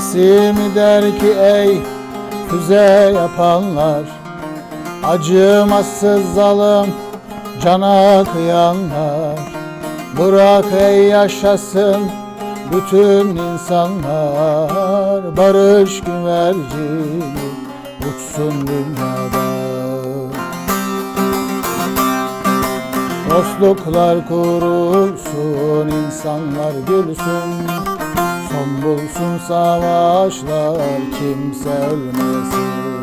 Sesi mi der ki ey füze yapanlar Acımasız zalim cana kıyanlar Bırak ey yaşasın bütün insanlar Barış güvercini uçsun dünyada. Dostluklar kurulsun, insanlar gülsün Son bulsun savaşlar, kimse ölmesin